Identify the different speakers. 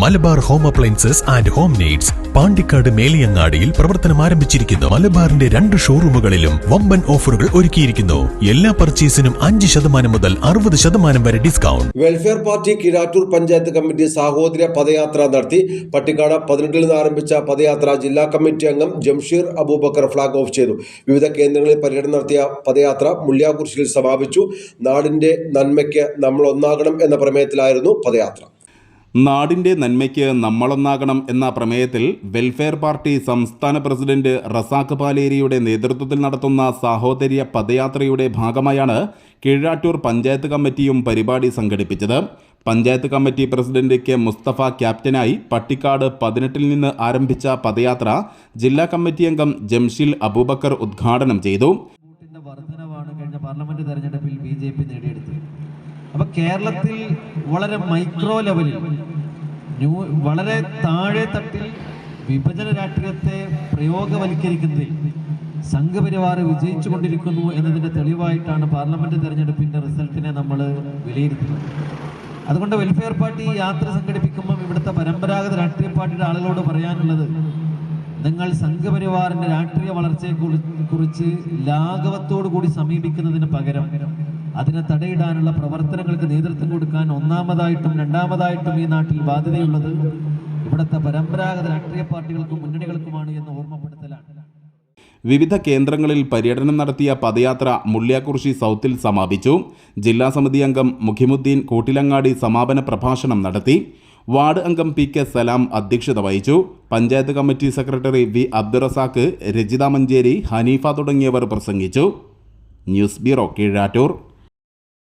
Speaker 1: Malabar home appliances and home needs Pandikkad മേലിയങ്ങാടിയിൽ പ്രവർത്തനം ആരംഭിച്ചിരിക്കുന്നു. മലബാറിന്റെ രണ്ട് ഷോറൂമുകളിലും വമ്പൻ ഓഫറുകൾ ഒരുക്കിയിരിക്കുന്നു. എല്ലാ പർച്ചേസിനും അഞ്ച് ശതമാനം മുതൽ അറുപത് ശതമാനം വരെ discount.
Speaker 2: Welfare party Kizhattur panchayat committee സഹോദര പദയാത്ര നടത്തി. പട്ടിക്കാട് പതിനെട്ടിൽ നിന്ന് ആരംഭിച്ച പദയാത്ര ജില്ലാ കമ്മിറ്റി അംഗം ജംഷീർ അബൂബക്കർ ഫ്ളാഗ് ഓഫ് ചെയ്തു. വിവിധ കേന്ദ്രങ്ങളിൽ പര്യടനം നടത്തിയ പദയാത്ര മുള്ളിയാകുറിശിയിൽ സമാപിച്ചു. നാടിന്റെ നന്മയ്ക്ക് നമ്മൾ ഒന്നാകണം എന്ന പ്രമേയത്തിലായിരുന്നു പദയാത്ര.
Speaker 3: നാടിന്റെ നന്മയ്ക്ക് നമ്മളൊന്നാകണം എന്ന പ്രമേയത്തിൽ വെൽഫെയർ പാർട്ടി സംസ്ഥാന പ്രസിഡന്റ് റസാഖ് പാലേരിയുടെ നേതൃത്വത്തിൽ നടത്തുന്ന സാഹോദര്യ പദയാത്രയുടെ ഭാഗമായാണ് കീഴാറ്റൂർ പഞ്ചായത്ത് കമ്മിറ്റിയും പരിപാടി സംഘടിപ്പിച്ചത്. Panchayat committee president K Mustafa ക്യാപ്റ്റനായി പട്ടിക്കാട് പതിനെട്ടിൽ നിന്ന് ആരംഭിച്ച പദയാത്ര ജില്ലാ കമ്മിറ്റി അംഗം ജംഷീൽ അബൂബക്കർ ഉദ്ഘാടനം ചെയ്തു.
Speaker 4: പാർലമെന്റ് നേടിയെടുത്തത്. അപ്പൊ കേരളത്തിൽ വളരെ മൈക്രോ ലെവലിൽ ന്യൂ വളരെ താഴെ തട്ടിൽ വിഭജന രാഷ്ട്രീയത്തെ പ്രയോഗവൽക്കരിക്കുന്നതിൽ സംഘപരിവാർ വിജയിച്ചു കൊണ്ടിരിക്കുന്നു എന്നതിന്റെ തെളിവായിട്ടാണ് പാർലമെന്റ് തെരഞ്ഞെടുപ്പിന്റെ റിസൾട്ടിനെ നമ്മൾ വിലയിരുത്തുന്നത്. അതുകൊണ്ട് വെൽഫെയർ പാർട്ടി യാത്ര സംഘടിപ്പിക്കുമ്പോൾ ഇവിടുത്തെ പരമ്പരാഗത രാഷ്ട്രീയ പാർട്ടിയുടെ ആളുകളോട് പറയാനുള്ളത് നിങ്ങൾ സംഘപരിവാറിന്റെ രാഷ്ട്രീയ വളർച്ചയെ കുറിച്ച് ലാഘവത്തോടു കൂടി സമീപിക്കുന്നതിന് പകരം അതിനെ തടയിടാനുള്ള പ്രവർത്തനങ്ങൾക്ക് നേതൃത്വം കൊടുക്കാൻ ഒന്നാമതായിട്ടും രണ്ടാമതായിട്ടും ഈ നാട്ടിൽ ബാധ്യതയുള്ളത് ഇവിടുത്തെ പരമ്പരാഗത രാഷ്ട്രീയ പാർട്ടികൾക്കും മുന്നണികൾക്കുമാണ് എന്ന് ഓർമ്മപ്പെടുത്തലാണ്.
Speaker 3: വിവിധ കേന്ദ്രങ്ങളിൽ പര്യടനം നടത്തിയ പദയാത്ര മുള്ളിയാക്കുറിശി സൗത്തിൽ സമാപിച്ചു. ജില്ലാ സമിതി അംഗം മുഖിമുദ്ദീൻ കൂട്ടിലങ്ങാടി സമാപന പ്രഭാഷണം നടത്തി. വാർഡ് അംഗം പി കെ സലാം അധ്യക്ഷത വഹിച്ചു. Panchayat committee secretary V Abdurazak Rajitha Manjeri Haneefa തുടങ്ങിയവർ പ്രസംഗിച്ചു. News bureau Keezhattur.